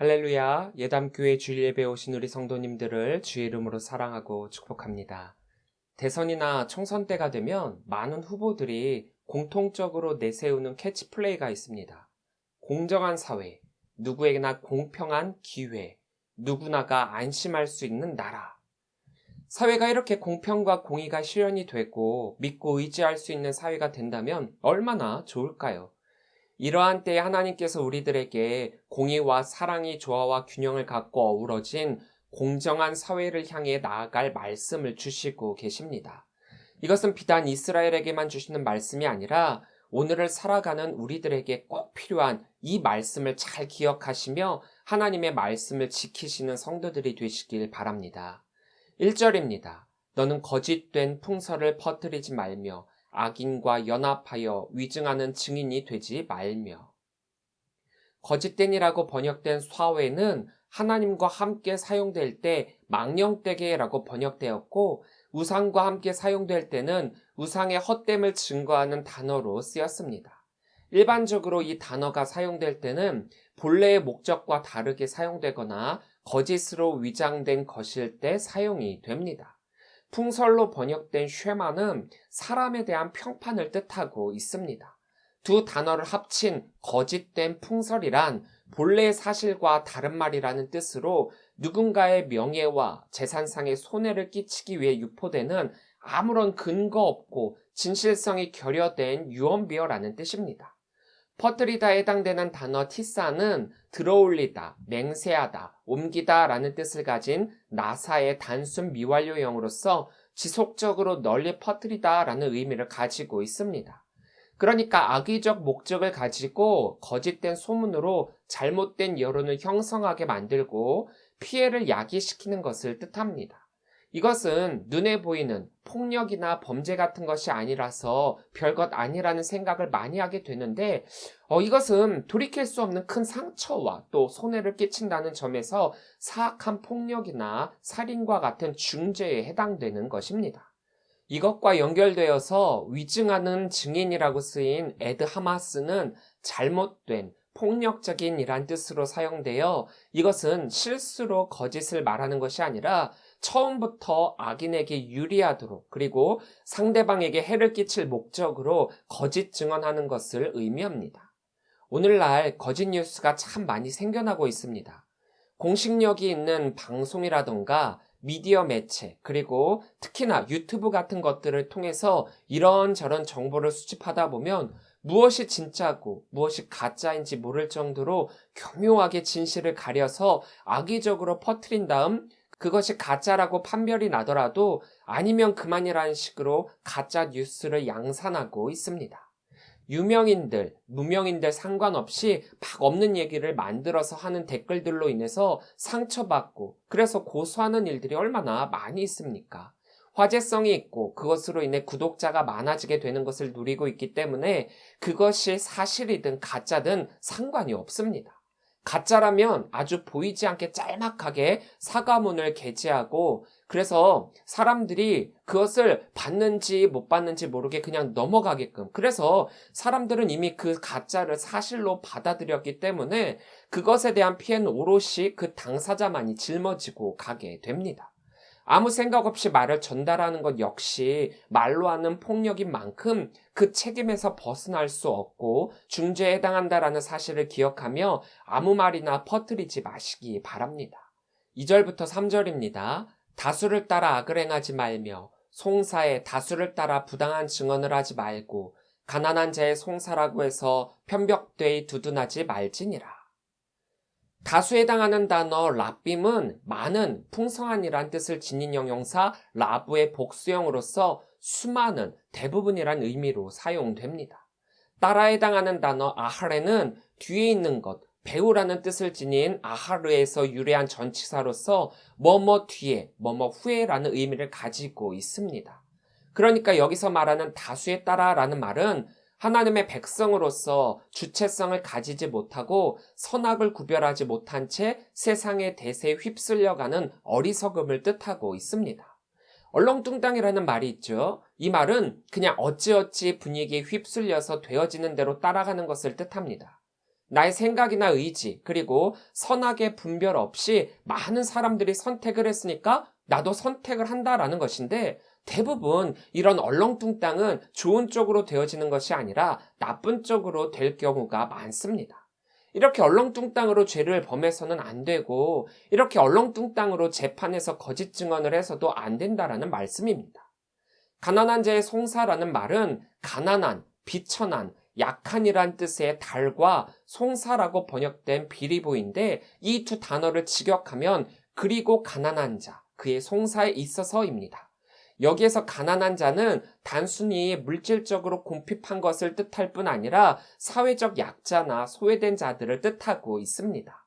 할렐루야, 예담교회 주일 예배 오신 우리 성도님들을 주의 이름으로 사랑하고 축복합니다. 대선이나 총선 때가 되면 많은 후보들이 공통적으로 내세우는 캐치플레이가 있습니다. 공정한 사회, 누구에게나 공평한 기회, 누구나가 안심할 수 있는 나라. 사회가 이렇게 공평과 공의가 실현이 되고 믿고 의지할 수 있는 사회가 된다면 얼마나 좋을까요? 이러한 때에 하나님께서 우리들에게 공의와 사랑이 조화와 균형을 갖고 어우러진 공정한 사회를 향해 나아갈 말씀을 주시고 계십니다. 이것은 비단 이스라엘에게만 주시는 말씀이 아니라 오늘을 살아가는 우리들에게 꼭 필요한 이 말씀을 잘 기억하시며 하나님의 말씀을 지키시는 성도들이 되시길 바랍니다. 1절입니다. 너는 거짓된 풍설을 퍼뜨리지 말며 악인과 연합하여 위증하는 증인이 되지 말며. 거짓된이라고 번역된 사회는 하나님과 함께 사용될 때 망령되게라고 번역되었고 우상과 함께 사용될 때는 우상의 헛됨을 증거하는 단어로 쓰였습니다. 일반적으로 이 단어가 사용될 때는 본래의 목적과 다르게 사용되거나 거짓으로 위장된 것일 때 사용이 됩니다. 풍설로 번역된 쉐마는 사람에 대한 평판을 뜻하고 있습니다. 두 단어를 합친 거짓된 풍설이란 본래의 사실과 다른 말이라는 뜻으로 누군가의 명예와 재산상의 손해를 끼치기 위해 유포되는 아무런 근거 없고 진실성이 결여된 유언비어라는 뜻입니다. 퍼뜨리다에 해당되는 단어 티사는 들어올리다, 맹세하다, 옮기다 라는 뜻을 가진 나사의 단순 미완료형으로서 지속적으로 널리 퍼뜨리다 라는 의미를 가지고 있습니다. 그러니까 악의적 목적을 가지고 거짓된 소문으로 잘못된 여론을 형성하게 만들고 피해를 야기시키는 것을 뜻합니다. 이것은 눈에 보이는 폭력이나 범죄 같은 것이 아니라서 별것 아니라는 생각을 많이 하게 되는데, 어, 이것은 돌이킬 수 없는 큰 상처와 또 손해를 끼친다는 점에서 사악한 폭력이나 살인과 같은 중죄에 해당되는 것입니다. 이것과 연결되어서 위증하는 증인이라고 쓰인 에드 하마스는 잘못된 폭력적인 이란 뜻으로 사용되어 이것은 실수로 거짓을 말하는 것이 아니라 처음부터 악인에게 유리하도록 그리고 상대방에게 해를 끼칠 목적으로 거짓 증언하는 것을 의미합니다. 오늘날 거짓 뉴스가 참 많이 생겨나고 있습니다. 공식력이 있는 방송이라던가 미디어 매체, 그리고 특히나 유튜브 같은 것들을 통해서 이런저런 정보를 수집하다 보면 무엇이 진짜고 무엇이 가짜인지 모를 정도로 교묘하게 진실을 가려서 악의적으로 퍼뜨린 다음 그것이 가짜라고 판별이 나더라도 아니면 그만이라는 식으로 가짜 뉴스를 양산하고 있습니다. 유명인들, 무명인들 상관없이 막 없는 얘기를 만들어서 하는 댓글들로 인해서 상처받고 그래서 고소하는 일들이 얼마나 많이 있습니까? 화제성이 있고 그것으로 인해 구독자가 많아지게 되는 것을 누리고 있기 때문에 그것이 사실이든 가짜든 상관이 없습니다. 가짜라면 아주 보이지 않게 짤막하게 사과문을 게재하고 그래서 사람들이 그것을 받는지 못 받는지 모르게 그냥 넘어가게끔 그래서 사람들은 이미 그 가짜를 사실로 받아들였기 때문에 그것에 대한 피해는 오롯이 그 당사자만이 짊어지고 가게 됩니다. 아무 생각 없이 말을 전달하는 것 역시 말로 하는 폭력인 만큼 그 책임에서 벗어날 수 없고 중죄에 해당한다라는 사실을 기억하며 아무 말이나 퍼뜨리지 마시기 바랍니다. 2절부터 3절입니다. 다수를 따라 악을 행하지 말며 송사에 다수를 따라 부당한 증언을 하지 말고 가난한 자의 송사라고 해서 편벽되이 두둔하지 말지니라. 다수에 해당하는 단어 라빔은 많은, 풍성한이란 뜻을 지닌 형용사 라브의 복수형으로서 수많은, 대부분이란 의미로 사용됩니다. 따라 해당하는 단어 아하레는 뒤에 있는 것, 배우라는 뜻을 지닌 아하르에서 유래한 전치사로서 뭐뭐 뒤에, 뭐뭐 후에라는 의미를 가지고 있습니다. 그러니까 여기서 말하는 다수에 따라라는 말은 하나님의 백성으로서 주체성을 가지지 못하고 선악을 구별하지 못한 채 세상의 대세에 휩쓸려가는 어리석음을 뜻하고 있습니다. 얼렁뚱땅이라는 말이 있죠. 이 말은 그냥 어찌어찌 분위기에 휩쓸려서 되어지는 대로 따라가는 것을 뜻합니다. 나의 생각이나 의지, 그리고 선악의 분별 없이 많은 사람들이 선택을 했으니까 나도 선택을 한다라는 것인데 대부분 이런 얼렁뚱땅은 좋은 쪽으로 되어지는 것이 아니라 나쁜 쪽으로 될 경우가 많습니다. 이렇게 얼렁뚱땅으로 죄를 범해서는 안 되고 이렇게 얼렁뚱땅으로 재판에서 거짓 증언을 해서도 안 된다라는 말씀입니다. 가난한 자의 송사라는 말은 가난한, 비천한, 약한이란 뜻의 달과 송사라고 번역된 비리보인데 이 두 단어를 직역하면 그리고 가난한 자, 그의 송사에 있어서입니다. 여기에서 가난한 자는 단순히 물질적으로 궁핍한 것을 뜻할 뿐 아니라 사회적 약자나 소외된 자들을 뜻하고 있습니다.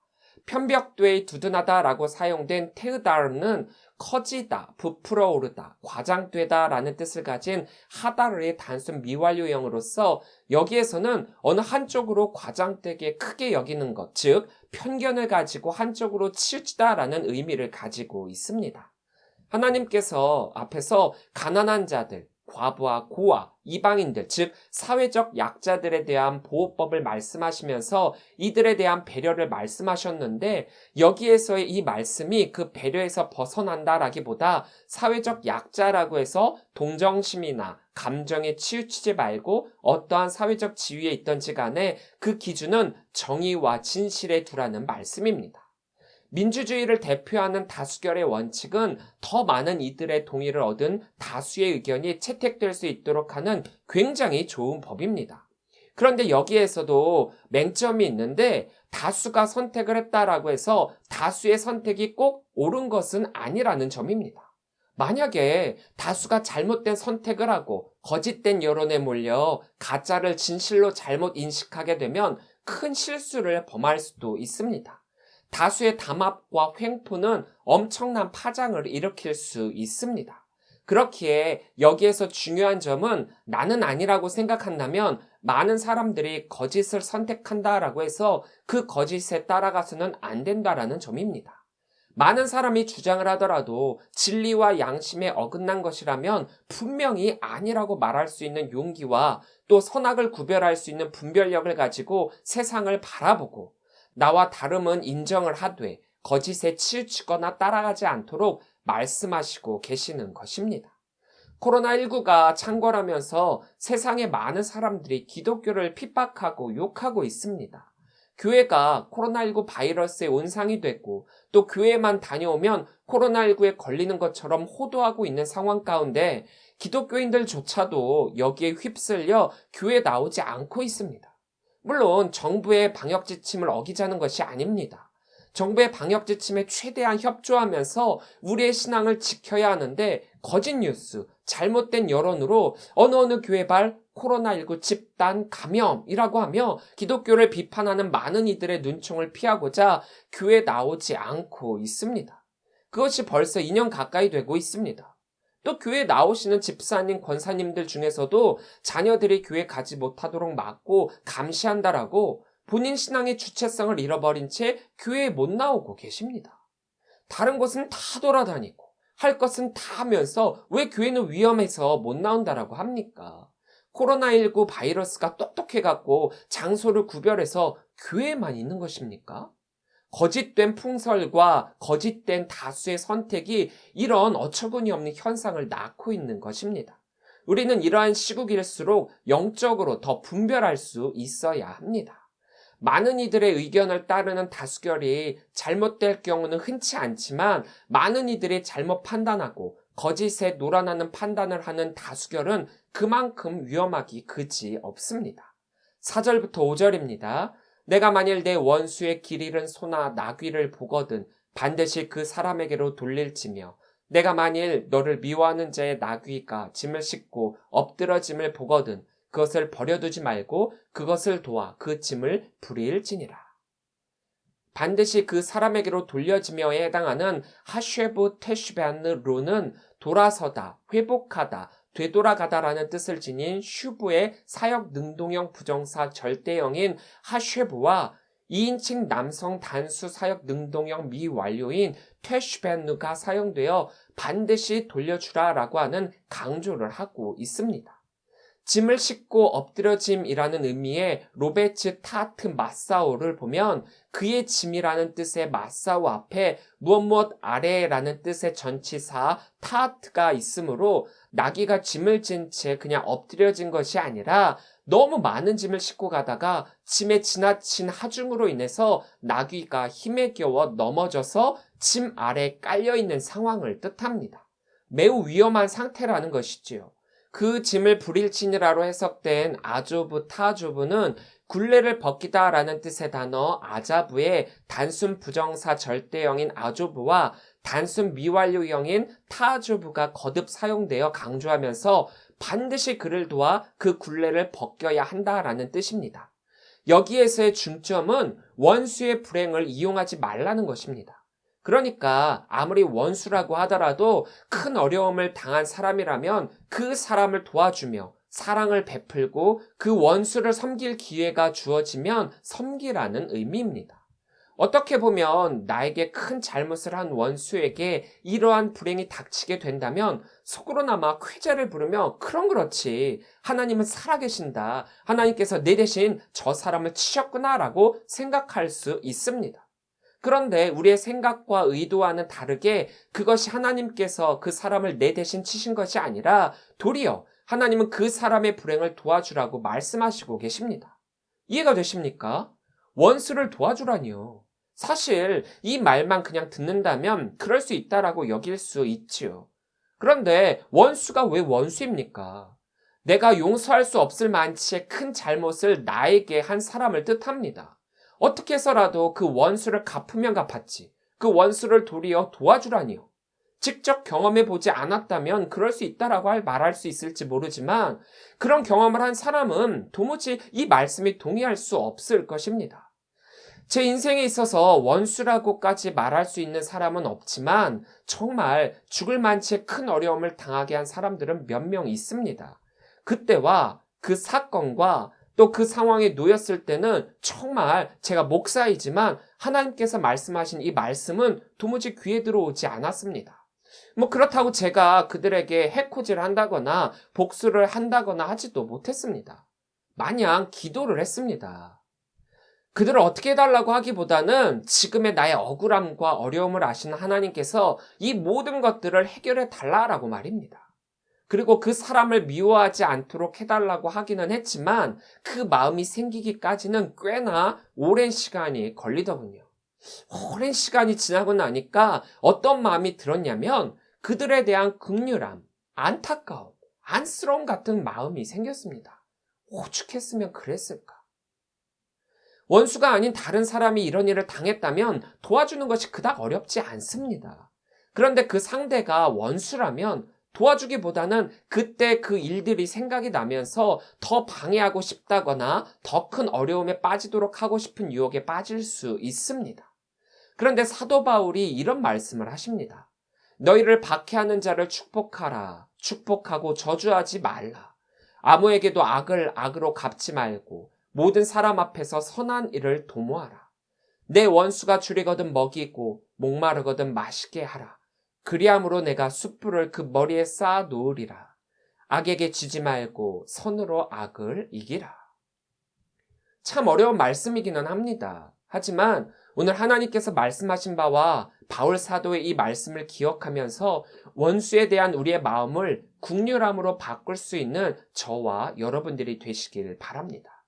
편벽되이 두둔하다라고 사용된 테으다르는 커지다, 부풀어 오르다, 과장되다 라는 뜻을 가진 하다르의 단순 미완료형으로서 여기에서는 어느 한쪽으로 과장되게 크게 여기는 것, 즉 편견을 가지고 한쪽으로 치우치다 라는 의미를 가지고 있습니다. 하나님께서 앞에서 가난한 자들, 과부와 고아, 이방인들, 즉 사회적 약자들에 대한 보호법을 말씀하시면서 이들에 대한 배려를 말씀하셨는데 여기에서의 이 말씀이 그 배려에서 벗어난다라기보다 사회적 약자라고 해서 동정심이나 감정에 치우치지 말고 어떠한 사회적 지위에 있던지 간에 그 기준은 정의와 진실에 두라는 말씀입니다. 민주주의를 대표하는 다수결의 원칙은 더 많은 이들의 동의를 얻은 다수의 의견이 채택될 수 있도록 하는 굉장히 좋은 법입니다. 그런데 여기에서도 맹점이 있는데 다수가 선택을 했다라고 해서 다수의 선택이 꼭 옳은 것은 아니라는 점입니다. 만약에 다수가 잘못된 선택을 하고 거짓된 여론에 몰려 가짜를 진실로 잘못 인식하게 되면 큰 실수를 범할 수도 있습니다. 다수의 담합과 횡포는 엄청난 파장을 일으킬 수 있습니다. 그렇기에 여기에서 중요한 점은 나는 아니라고 생각한다면 많은 사람들이 거짓을 선택한다라고 해서 그 거짓에 따라가서는 안 된다라는 점입니다. 많은 사람이 주장을 하더라도 진리와 양심에 어긋난 것이라면 분명히 아니라고 말할 수 있는 용기와 또 선악을 구별할 수 있는 분별력을 가지고 세상을 바라보고 나와 다름은 인정을 하되 거짓에 치우치거나 따라가지 않도록 말씀하시고 계시는 것입니다. 코로나19가 창궐하면서 세상의 많은 사람들이 기독교를 핍박하고 욕하고 있습니다. 교회가 코로나19 바이러스의 온상이 됐고 또 교회만 다녀오면 코로나19에 걸리는 것처럼 호도하고 있는 상황 가운데 기독교인들조차도 여기에 휩쓸려 교회 나오지 않고 있습니다. 물론 정부의 방역 지침을 어기자는 것이 아닙니다. 정부의 방역 지침에 최대한 협조하면서 우리의 신앙을 지켜야 하는데 거짓 뉴스, 잘못된 여론으로 어느 어느 교회발 코로나19 집단 감염이라고 하며 기독교를 비판하는 많은 이들의 눈총을 피하고자 교회 나오지 않고 있습니다. 그것이 벌써 2년 가까이 되고 있습니다. 또 교회 나오시는 집사님, 권사님들 중에서도 자녀들이 교회 가지 못하도록 막고 감시한다라고 본인 신앙의 주체성을 잃어버린 채 교회에 못 나오고 계십니다. 다른 곳은 다 돌아다니고 할 것은 다 하면서 왜 교회는 위험해서 못 나온다라고 합니까? 코로나19 바이러스가 똑똑해갖고 장소를 구별해서 교회에만 있는 것입니까? 거짓된 풍설과 거짓된 다수의 선택이 이런 어처구니 없는 현상을 낳고 있는 것입니다. 우리는 이러한 시국일수록 영적으로 더 분별할 수 있어야 합니다. 많은 이들의 의견을 따르는 다수결이 잘못될 경우는 흔치 않지만 많은 이들이 잘못 판단하고 거짓에 놀아나는 판단을 하는 다수결은 그만큼 위험하기 그지 없습니다. 4절부터 5절입니다. 내가 만일 내 원수의 길 잃은 소나 나귀를 보거든 반드시 그 사람에게로 돌릴지며 내가 만일 너를 미워하는 자의 나귀가 짐을 싣고 엎드러짐을 보거든 그것을 버려두지 말고 그것을 도와 그 짐을 부릴지니라. 반드시 그 사람에게로 돌려지며에 해당하는 하쉐브 테슈베안르로는 돌아서다, 회복하다, 되돌아가다라는 뜻을 지닌 슈브의 사역 능동형 부정사 절대형인 하쉐브와 2인칭 남성 단수 사역 능동형 미완료인 퇴슈벤누가 사용되어 반드시 돌려주라 라고 하는 강조를 하고 있습니다. 짐을 싣고 엎드려짐이라는 의미의 로베츠 타트 마사오를 보면 그의 짐이라는 뜻의 마사오 앞에 무엇 무엇 아래라는 뜻의 전치사 타트가 있으므로 나귀가 짐을 진 채 그냥 엎드려진 것이 아니라 너무 많은 짐을 싣고 가다가 짐에 지나친 하중으로 인해서 나귀가 힘에 겨워 넘어져서 짐 아래 깔려 있는 상황을 뜻합니다. 매우 위험한 상태라는 것이지요. 그 짐을 불일치니라로 해석된 아조브 타조브는 굴레를 벗기다라는 뜻의 단어 아자브의 단순 부정사 절대형인 아조브와 단순 미완료형인 타조브가 거듭 사용되어 강조하면서 반드시 그를 도와 그 굴레를 벗겨야 한다라는 뜻입니다. 여기에서의 중점은 원수의 불행을 이용하지 말라는 것입니다. 그러니까 아무리 원수라고 하더라도 큰 어려움을 당한 사람이라면 그 사람을 도와주며 사랑을 베풀고 그 원수를 섬길 기회가 주어지면 섬기라는 의미입니다. 어떻게 보면 나에게 큰 잘못을 한 원수에게 이러한 불행이 닥치게 된다면 속으로나마 쾌재를 부르며 그럼 그렇지 하나님은 살아계신다 하나님께서 내 대신 저 사람을 치셨구나라고 생각할 수 있습니다. 그런데 우리의 생각과 의도와는 다르게 그것이 하나님께서 그 사람을 내 대신 치신 것이 아니라 도리어 하나님은 그 사람의 불행을 도와주라고 말씀하시고 계십니다. 이해가 되십니까? 원수를 도와주라니요. 사실 이 말만 그냥 듣는다면 그럴 수 있다라고 여길 수 있지요. 그런데 원수가 왜 원수입니까? 내가 용서할 수 없을 만치의 큰 잘못을 나에게 한 사람을 뜻합니다. 어떻게 해서라도 그 원수를 갚으면 갚았지. 그 원수를 도리어 도와주라니요. 직접 경험해 보지 않았다면 그럴 수 있다라고 말할 수 있을지 모르지만 그런 경험을 한 사람은 도무지 이 말씀이 동의할 수 없을 것입니다. 제 인생에 있어서 원수라고까지 말할 수 있는 사람은 없지만 정말 죽을 만치의 큰 어려움을 당하게 한 사람들은 몇 명 있습니다. 그때와 그 사건과 또 그 상황에 놓였을 때는 정말 제가 목사이지만 하나님께서 말씀하신 이 말씀은 도무지 귀에 들어오지 않았습니다. 뭐 그렇다고 제가 그들에게 해코지를 한다거나 복수를 한다거나 하지도 못했습니다. 마냥 기도를 했습니다. 그들을 어떻게 해달라고 하기보다는 지금의 나의 억울함과 어려움을 아시는 하나님께서 이 모든 것들을 해결해 달라라고 말입니다. 그리고 그 사람을 미워하지 않도록 해달라고 하기는 했지만 그 마음이 생기기까지는 꽤나 오랜 시간이 걸리더군요. 오랜 시간이 지나고 나니까 어떤 마음이 들었냐면 그들에 대한 극률함, 안타까움, 안쓰러움 같은 마음이 생겼습니다. 오죽했으면 그랬을까? 원수가 아닌 다른 사람이 이런 일을 당했다면 도와주는 것이 그닥 어렵지 않습니다. 그런데 그 상대가 원수라면 도와주기보다는 그때 그 일들이 생각이 나면서 더 방해하고 싶다거나 더 큰 어려움에 빠지도록 하고 싶은 유혹에 빠질 수 있습니다. 그런데 사도 바울이 이런 말씀을 하십니다. 너희를 박해하는 자를 축복하라. 축복하고 저주하지 말라. 아무에게도 악을 악으로 갚지 말고 모든 사람 앞에서 선한 일을 도모하라. 내 원수가 줄이거든 먹이고 목마르거든 마시게 하라. 그리함으로 내가 숯불을 그 머리에 쌓아 놓으리라. 악에게 지지 말고 선으로 악을 이기라. 참 어려운 말씀이기는 합니다. 하지만 오늘 하나님께서 말씀하신 바와 바울 사도의 이 말씀을 기억하면서 원수에 대한 우리의 마음을 국률함으로 바꿀 수 있는 저와 여러분들이 되시길 바랍니다.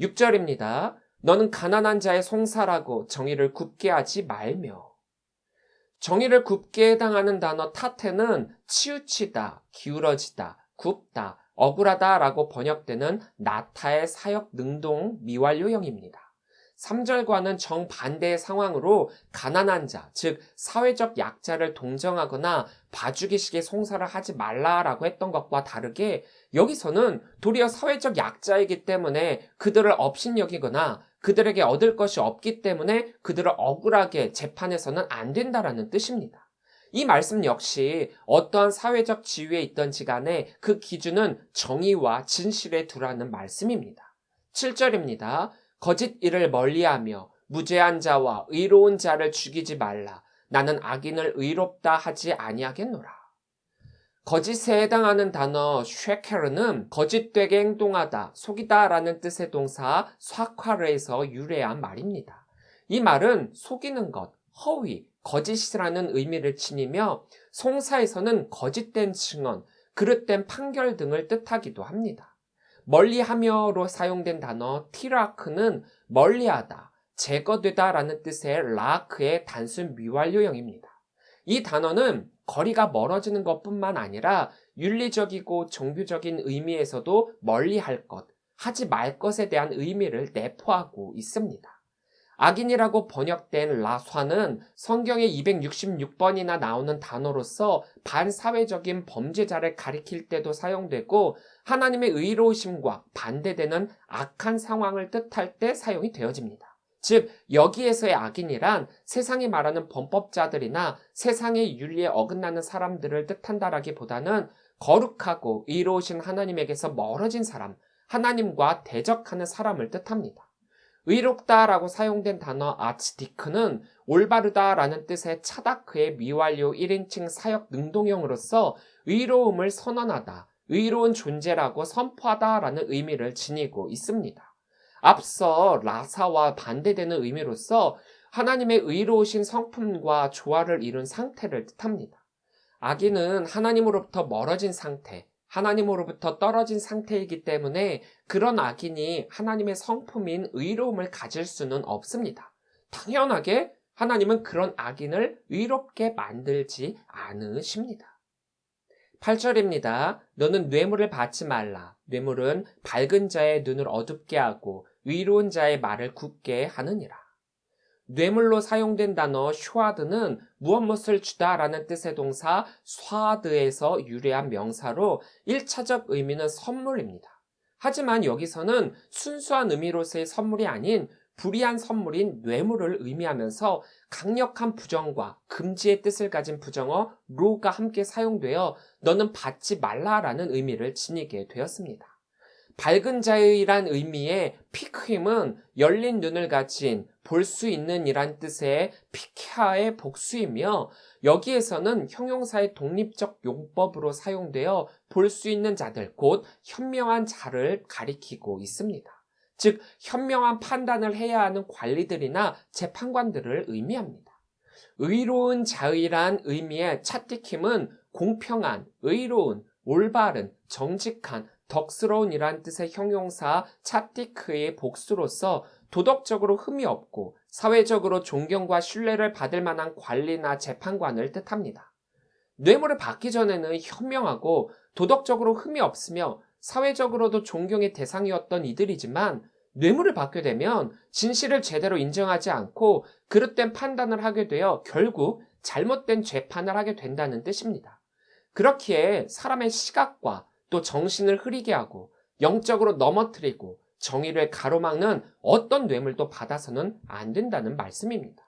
6절입니다. 너는 가난한 자의 송사라고 정의를 굽게 하지 말며 정의를 굽게 해당하는 단어 타테는 치우치다, 기울어지다, 굽다, 억울하다 라고 번역되는 나타의 사역 능동 미완료형입니다. 3절과는 정반대의 상황으로 가난한 자, 즉 사회적 약자를 동정하거나 봐주기식의 송사를 하지 말라라고 했던 것과 다르게 여기서는 도리어 사회적 약자이기 때문에 그들을 업신여기거나 그들에게 얻을 것이 없기 때문에 그들을 억울하게 재판에서는 안 된다라는 뜻입니다. 이 말씀 역시 어떠한 사회적 지위에 있던지 간에 그 기준은 정의와 진실에 두라는 말씀입니다. 7절입니다. 거짓 일을 멀리하며 무죄한 자와 의로운 자를 죽이지 말라. 나는 악인을 의롭다 하지 아니하겠노라. 거짓에 해당하는 단어 쉐케르는 거짓되게 행동하다, 속이다 라는 뜻의 동사 쏴카르에서 유래한 말입니다. 이 말은 속이는 것, 허위, 거짓이라는 의미를 지니며 송사에서는 거짓된 증언, 그릇된 판결 등을 뜻하기도 합니다. 멀리하며로 사용된 단어 티라크는 멀리하다, 제거되다 라는 뜻의 라크의 단순 미완료형입니다. 이 단어는 거리가 멀어지는 것 뿐만 아니라 윤리적이고 종교적인 의미에서도 멀리 할 것, 하지 말 것에 대한 의미를 내포하고 있습니다. 악인이라고 번역된 라쏴는 성경에 266번이나 나오는 단어로서 반사회적인 범죄자를 가리킬 때도 사용되고 하나님의 의로우심과 반대되는 악한 상황을 뜻할 때 사용이 되어집니다. 즉, 여기에서의 악인이란 세상이 말하는 범법자들이나 세상의 윤리에 어긋나는 사람들을 뜻한다라기보다는 거룩하고 의로우신 하나님에게서 멀어진 사람, 하나님과 대적하는 사람을 뜻합니다. 의롭다라고 사용된 단어 아츠디크는 올바르다라는 뜻의 차다크의 미완료 1인칭 사역 능동형으로서 의로움을 선언하다, 의로운 존재라고 선포하다라는 의미를 지니고 있습니다. 앞서 라사와 반대되는 의미로서 하나님의 의로우신 성품과 조화를 이룬 상태를 뜻합니다. 악인은 하나님으로부터 멀어진 상태, 하나님으로부터 떨어진 상태이기 때문에 그런 악인이 하나님의 성품인 의로움을 가질 수는 없습니다. 당연하게 하나님은 그런 악인을 의롭게 만들지 않으십니다. 8절입니다. 너는 뇌물을 받지 말라. 뇌물은 밝은 자의 눈을 어둡게 하고 의로운 자의 말을 굳게 하느니라. 뇌물로 사용된 단어 슈아드는 무엇 무엇을 주다라는 뜻의 동사 스와드에서 유래한 명사로 1차적 의미는 선물입니다. 하지만 여기서는 순수한 의미로서의 선물이 아닌 불이한 선물인 뇌물을 의미하면서 강력한 부정과 금지의 뜻을 가진 부정어 로가 함께 사용되어 너는 받지 말라라는 의미를 지니게 되었습니다. 밝은 자의란 의미의 피크힘은 열린 눈을 가진 볼 수 있는 이란 뜻의 피케아의 복수이며 여기에서는 형용사의 독립적 용법으로 사용되어 볼 수 있는 자들 곧 현명한 자를 가리키고 있습니다. 즉 현명한 판단을 해야 하는 관리들이나 재판관들을 의미합니다. 의로운 자의란 의미의 차티킴은 공평한, 의로운, 올바른, 정직한, 덕스러운 이란 뜻의 형용사 차티크의 복수로서 도덕적으로 흠이 없고 사회적으로 존경과 신뢰를 받을 만한 관리나 재판관을 뜻합니다. 뇌물을 받기 전에는 현명하고 도덕적으로 흠이 없으며 사회적으로도 존경의 대상이었던 이들이지만 뇌물을 받게 되면 진실을 제대로 인정하지 않고 그릇된 판단을 하게 되어 결국 잘못된 재판을 하게 된다는 뜻입니다. 그렇기에 사람의 시각과 또 정신을 흐리게 하고 영적으로 넘어뜨리고 정의를 가로막는 어떤 뇌물도 받아서는 안 된다는 말씀입니다.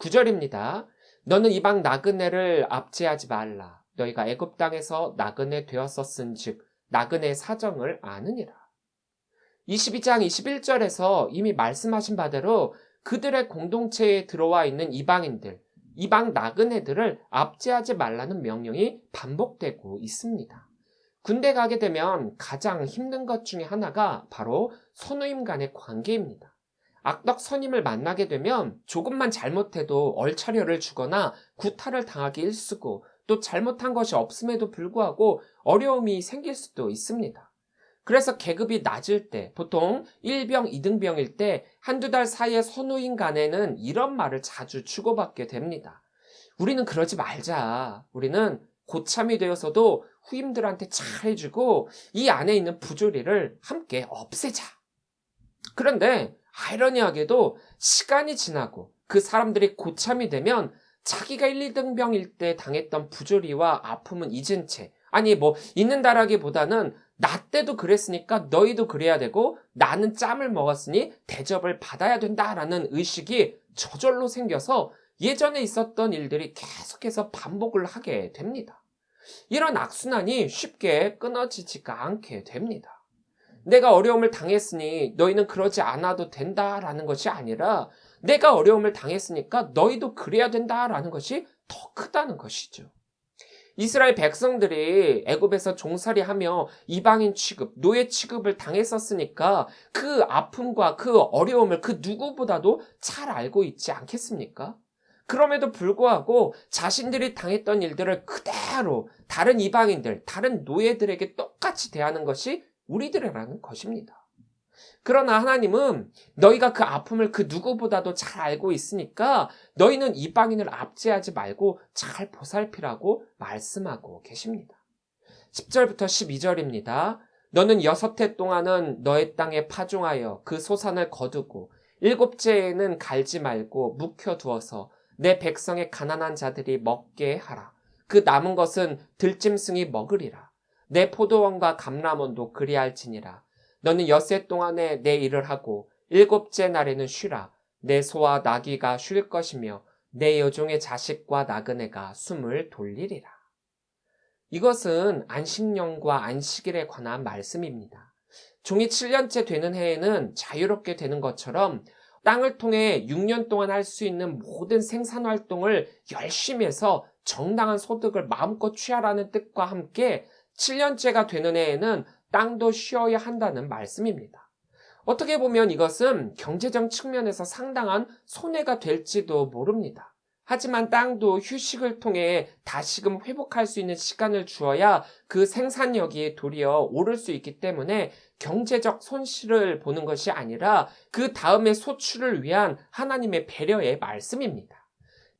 9절입니다. 너는 이방 나그네를 압제하지 말라. 너희가 애굽 땅에서 나그네 되었었은즉 나그네 사정을 아느니라. 22장 21절에서 이미 말씀하신 바대로 그들의 공동체에 들어와 있는 이방인들, 이방 나그네들을 압제하지 말라는 명령이 반복되고 있습니다. 군대 가게 되면 가장 힘든 것 중에 하나가 바로 선우임 간의 관계입니다. 악덕 선임을 만나게 되면 조금만 잘못해도 얼차려를 주거나 구타를 당하기 일쑤고 또 잘못한 것이 없음에도 불구하고 어려움이 생길 수도 있습니다. 그래서 계급이 낮을 때, 보통 1병, 2등병일 때 한두 달 사이에 선우인 간에는 이런 말을 자주 주고받게 됩니다. 우리는 그러지 말자. 우리는 고참이 되어서도 후임들한테 잘 해주고 이 안에 있는 부조리를 함께 없애자. 그런데 아이러니하게도 시간이 지나고 그 사람들이 고참이 되면 자기가 1, 2등병일 때 당했던 부조리와 아픔은 잊은 채 아니 뭐 잊는다라기보다는 나 때도 그랬으니까 너희도 그래야 되고 나는 짬을 먹었으니 대접을 받아야 된다라는 의식이 저절로 생겨서 예전에 있었던 일들이 계속해서 반복을 하게 됩니다. 이런 악순환이 쉽게 끊어지지가 않게 됩니다. 내가 어려움을 당했으니 너희는 그러지 않아도 된다라는 것이 아니라 내가 어려움을 당했으니까 너희도 그래야 된다라는 것이 더 크다는 것이죠. 이스라엘 백성들이 애굽에서 종살이하며 이방인 취급, 노예 취급을 당했었으니까 그 아픔과 그 어려움을 그 누구보다도 잘 알고 있지 않겠습니까? 그럼에도 불구하고 자신들이 당했던 일들을 그대로 다른 이방인들, 다른 노예들에게 똑같이 대하는 것이 우리들이라는 것입니다. 그러나 하나님은 너희가 그 아픔을 그 누구보다도 잘 알고 있으니까 너희는 이방인을 압제하지 말고 잘 보살피라고 말씀하고 계십니다. 10절부터 12절입니다. 너는 여섯 해 동안은 너의 땅에 파종하여 그 소산을 거두고 일곱째에는 갈지 말고 묵혀두어서 내 백성의 가난한 자들이 먹게 하라. 그 남은 것은 들짐승이 먹으리라. 내 포도원과 감람원도 그리할지니라. 너는 엿새 동안에 내 일을 하고 일곱째 날에는 쉬라. 내 소와 나귀가 쉴 것이며 내 여종의 자식과 나그네가 숨을 돌리리라. 이것은 안식년과 안식일에 관한 말씀입니다. 종이 7년째 되는 해에는 자유롭게 되는 것처럼 땅을 통해 6년 동안 할 수 있는 모든 생산 활동을 열심히 해서 정당한 소득을 마음껏 취하라는 뜻과 함께 7년째가 되는 해에는 땅도 쉬어야 한다는 말씀입니다. 어떻게 보면 이것은 경제적 측면에서 상당한 손해가 될지도 모릅니다. 하지만 땅도 휴식을 통해 다시금 회복할 수 있는 시간을 주어야 그 생산력이 도리어 오를 수 있기 때문에 경제적 손실을 보는 것이 아니라 그 다음의 소출을 위한 하나님의 배려의 말씀입니다.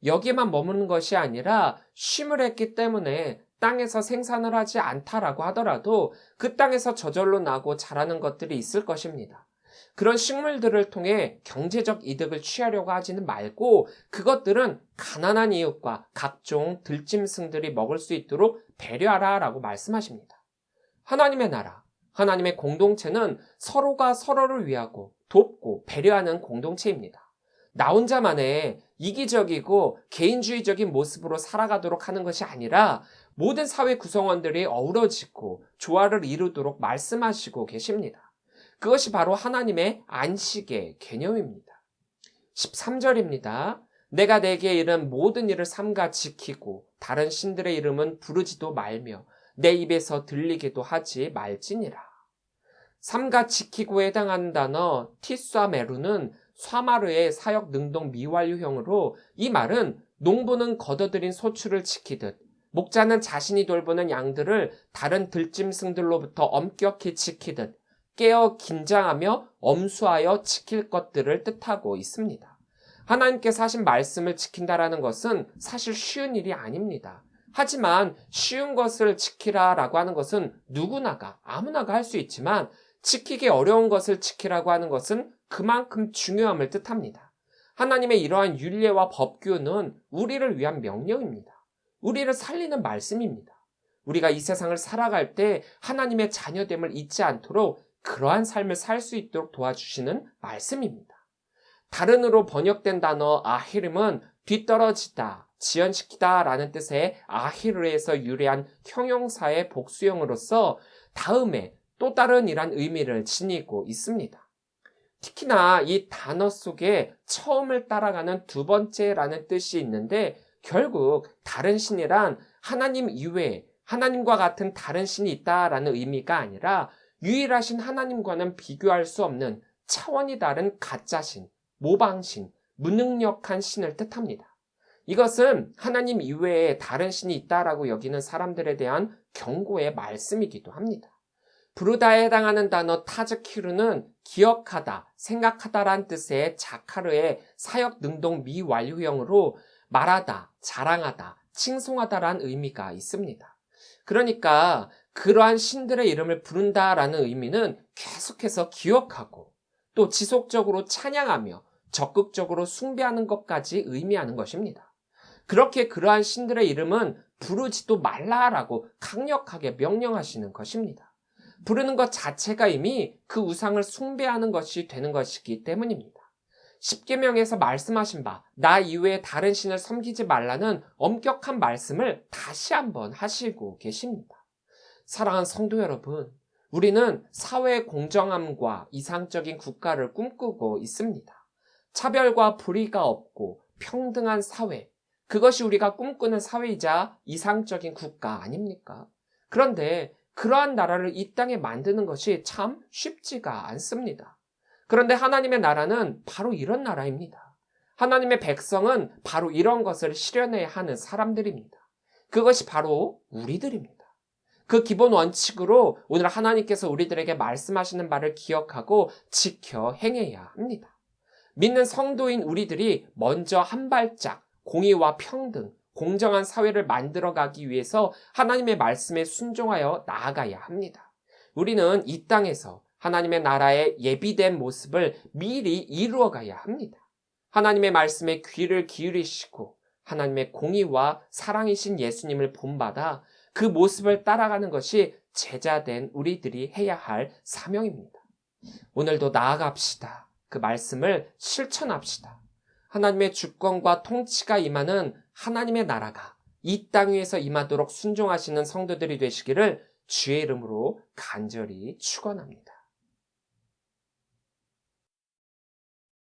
여기에만 머무는 것이 아니라 쉼을 했기 때문에 땅에서 생산을 하지 않다라고 하더라도 그 땅에서 저절로 나고 자라는 것들이 있을 것입니다. 그런 식물들을 통해 경제적 이득을 취하려고 하지는 말고 그것들은 가난한 이웃과 각종 들짐승들이 먹을 수 있도록 배려하라 라고 말씀하십니다. 하나님의 나라, 하나님의 공동체는 서로가 서로를 위하고 돕고 배려하는 공동체입니다. 나 혼자만의 이기적이고 개인주의적인 모습으로 살아가도록 하는 것이 아니라 모든 사회 구성원들이 어우러지고 조화를 이루도록 말씀하시고 계십니다. 그것이 바로 하나님의 안식의 개념입니다. 13절입니다. 내가 내게 이른 모든 일을 삼가 지키고 다른 신들의 이름은 부르지도 말며 내 입에서 들리기도 하지 말지니라. 삼가 지키고에 해당하는 단어 티쏴메루는 쏴마르의 사역 능동 미완료형으로 이 말은 농부는 걷어들인 소출을 지키듯 목자는 자신이 돌보는 양들을 다른 들짐승들로부터 엄격히 지키듯 깨어 긴장하며 엄수하여 지킬 것들을 뜻하고 있습니다. 하나님께서 하신 말씀을 지킨다라는 것은 사실 쉬운 일이 아닙니다. 하지만 쉬운 것을 지키라라고 하는 것은 누구나가 아무나가 할 수 있지만 지키기 어려운 것을 지키라고 하는 것은 그만큼 중요함을 뜻합니다. 하나님의 이러한 윤례와 법규는 우리를 위한 명령입니다. 우리를 살리는 말씀입니다. 우리가 이 세상을 살아갈 때 하나님의 자녀됨을 잊지 않도록 그러한 삶을 살 수 있도록 도와주시는 말씀입니다. 다른으로 번역된 단어 아히름은 뒤떨어지다, 지연시키다 라는 뜻의 아히르에서 유래한 형용사의 복수형으로서 다음에 또 다른 이란 의미를 지니고 있습니다. 특히나 이 단어 속에 처음을 따라가는 두 번째라는 뜻이 있는데 결국 다른 신이란 하나님 이외에 하나님과 같은 다른 신이 있다라는 의미가 아니라 유일하신 하나님과는 비교할 수 없는 차원이 다른 가짜신, 모방신, 무능력한 신을 뜻합니다. 이것은 하나님 이외에 다른 신이 있다라고 여기는 사람들에 대한 경고의 말씀이기도 합니다. 부르다에 해당하는 단어 타즈키르는 기억하다, 생각하다란 뜻의 자카르의 사역 능동 미완료형으로 말하다, 자랑하다, 칭송하다란 의미가 있습니다. 그러니까 그러한 신들의 이름을 부른다라는 의미는 계속해서 기억하고 또 지속적으로 찬양하며 적극적으로 숭배하는 것까지 의미하는 것입니다. 그렇게 그러한 신들의 이름은 부르지도 말라라고 강력하게 명령하시는 것입니다. 부르는 것 자체가 이미 그 우상을 숭배하는 것이 되는 것이기 때문입니다. 십계명에서 말씀하신 바 나 이외에 다른 신을 섬기지 말라는 엄격한 말씀을 다시 한번 하시고 계십니다. 사랑하는 성도 여러분, 우리는 사회 공정함과 이상적인 국가를 꿈꾸고 있습니다. 차별과 불의가 없고 평등한 사회, 그것이 우리가 꿈꾸는 사회이자 이상적인 국가 아닙니까? 그런데 그러한 나라를 이 땅에 만드는 것이 참 쉽지가 않습니다. 그런데 하나님의 나라는 바로 이런 나라입니다. 하나님의 백성은 바로 이런 것을 실현해야 하는 사람들입니다. 그것이 바로 우리들입니다. 그 기본 원칙으로 오늘 하나님께서 우리들에게 말씀하시는 바를 기억하고 지켜 행해야 합니다. 믿는 성도인 우리들이 먼저 한 발짝 공의와 평등, 공정한 사회를 만들어가기 위해서 하나님의 말씀에 순종하여 나아가야 합니다. 우리는 이 땅에서 하나님의 나라의 예비된 모습을 미리 이루어가야 합니다. 하나님의 말씀에 귀를 기울이시고 하나님의 공의와 사랑이신 예수님을 본받아 그 모습을 따라가는 것이 제자된 우리들이 해야 할 사명입니다. 오늘도 나아갑시다. 그 말씀을 실천합시다. 하나님의 주권과 통치가 임하는 하나님의 나라가 이 땅 위에서 임하도록 순종하시는 성도들이 되시기를 주의 이름으로 간절히 축원합니다.